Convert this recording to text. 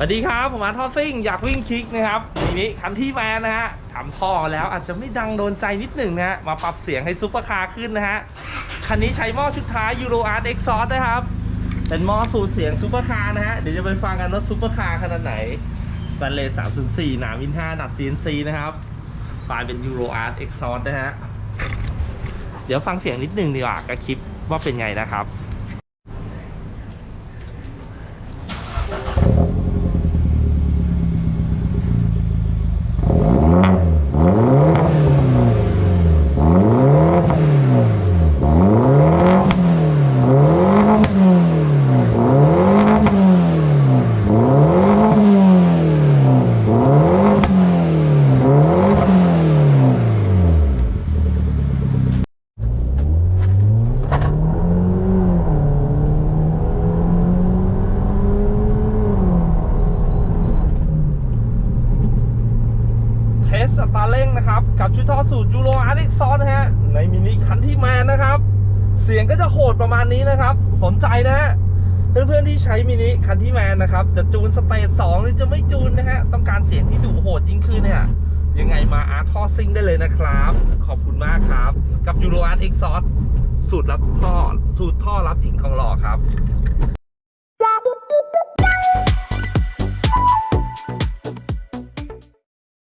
สวัสดีครับ ผมอาร์ทอซิ่งอยากวิ่งคลิกนะครับทีนี้คันที่แมนนะฮะทำท่อแล้วอาจจะไม่ดังโดนใจนิดหนึ่งนะฮะมาปรับเสียงให้ซุปเปอร์คาร์ขึ้นนะฮะคันนี้ใช้หม้อชุดท้าย Euro Art Exhaust นะครับ เป็นหม้อสูตรเสียงซุปเปอร์คาร์นะฮะเดี๋ยวจะไปฟังกันว่าซุปเปอร์คาร์ขนาดไหนสแตนเลส304 หนามิน5หนัก CNC นะครับปลายเป็น Euro Art Exhaust นะฮะเดี๋ยวฟังเสียงนิดหนึ่งดีกว่ากับคลิปว่าเป็นไงนะครับ เทสสตาร์เร่งนะครับ กับชุดท่อสูตรยูโรอาร์เอ็กซอนฮะ ในมินิคันที่แมนนะครับ เสียงก็จะโหดประมาณนี้นะครับ สนใจนะฮะเพื่อนๆที่ใช้มินิคันที่แมนนะครับ จะจูนสเตจสองหรือจะไม่จูนนะฮะ ต้องการเสียงที่ดุโหดยิ่งขึ้นเนี่ย ยังไงมาอาร์ท่อซิงได้เลยนะครับ ขอบคุณมากครับ กับยูโรอาร์เอ็กซอสูตรรับท่อสูตรท่อรับถึงทองหล่อครับ